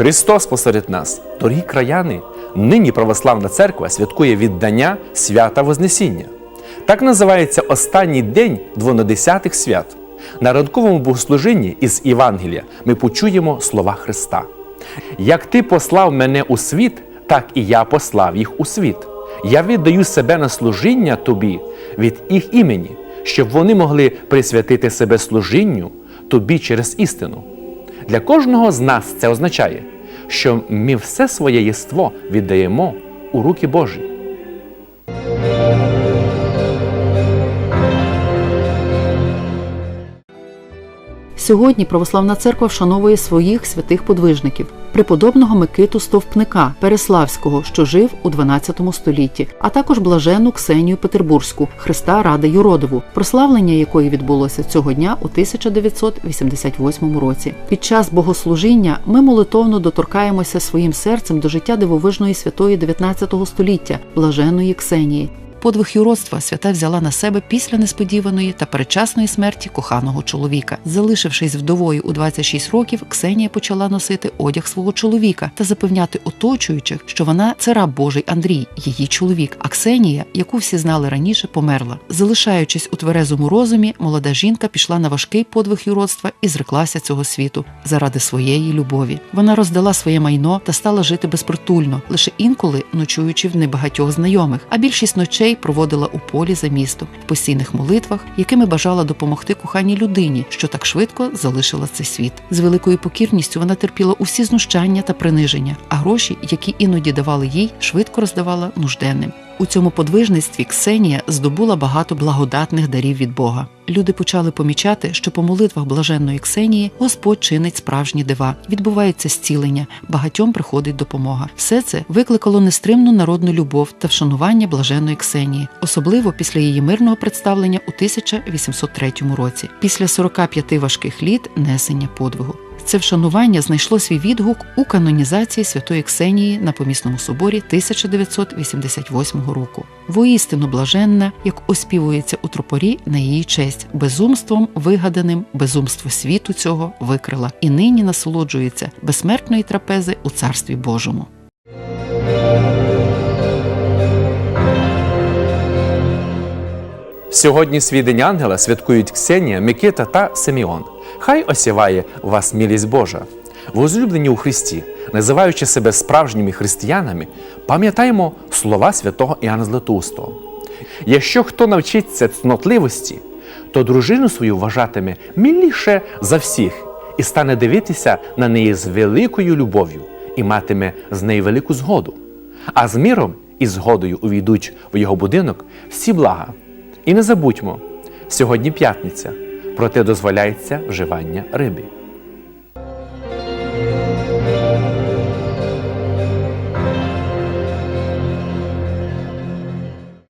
Христос посеред нас, дорогі краяни, нині православна церква святкує віддання свята Вознесіння. Так називається останній день двонадесятих свят. На ранковому богослужінні із Євангелія ми почуємо слова Христа. Як ти послав мене у світ, так і я послав їх у світ. Я віддаю себе на служіння тобі від їх імені, щоб вони могли присвятити себе служінню тобі через істину. Для кожного з нас це означає, що ми все своє єство віддаємо у руки Божі. Сьогодні православна церква вшановує своїх святих подвижників, преподобного Микиту Стовпника Переславського, що жив у 12 столітті, а також блажену Ксенію Петербурзьку, Христа Ради Юродову, прославлення якої відбулося цього дня у 1988 році. Під час богослужіння ми молитовно доторкаємося своїм серцем до життя дивовижної святої 19 століття, блаженої Ксенії. Подвиг юродства свята взяла на себе після несподіваної та передчасної смерті коханого чоловіка. Залишившись вдовою у 26 років, Ксенія почала носити одяг свого чоловіка та запевняти оточуючих, що вона це раб Божий Андрій, її чоловік. А Ксенія, яку всі знали раніше, померла. Залишаючись у тверезому розумі, молода жінка пішла на важкий подвиг юродства і зреклася цього світу заради своєї любові. Вона роздала своє майно та стала жити безпритульно, лише інколи ночуючи в небагатьох знайомих, а більшість ночей проводила у полі за містом в постійних молитвах, якими бажала допомогти коханій людині, що так швидко залишила цей світ. З великою покірністю вона терпіла усі знущання та приниження, а гроші, які іноді давали їй, швидко роздавала нужденним. У цьому подвижництві Ксенія здобула багато благодатних дарів від Бога. Люди почали помічати, що по молитвах блаженної Ксенії Господь чинить справжні дива, відбувається зцілення, багатьом приходить допомога. Все це викликало нестримну народну любов та вшанування блаженної Ксенії, особливо після її мирного представлення у 1803 році, після 45 важких літ несення подвигу. Це вшанування знайшло свій відгук у канонізації святої Ксенії на помісному соборі 1988 року. Воістину блаженна, як оспівується у тропорі на її честь, безумством вигаданим безумство світу цього викрила і нині насолоджується безсмертної трапези у царстві Божому. Сьогодні свій день ангела святкують Ксенія, Микита та Симеон. Хай осяває вас милість Божа. Возлюблені у Христі, називаючи себе справжніми християнами, пам'ятаємо слова святого Іоанна Златоустого. Якщо хто навчиться цнотливості, то дружину свою вважатиме миліше за всіх і стане дивитися на неї з великою любов'ю і матиме з нею велику згоду. А з міром і згодою увійдуть в його будинок всі блага. І не забудьмо, сьогодні п'ятниця, проте дозволяється вживання риби.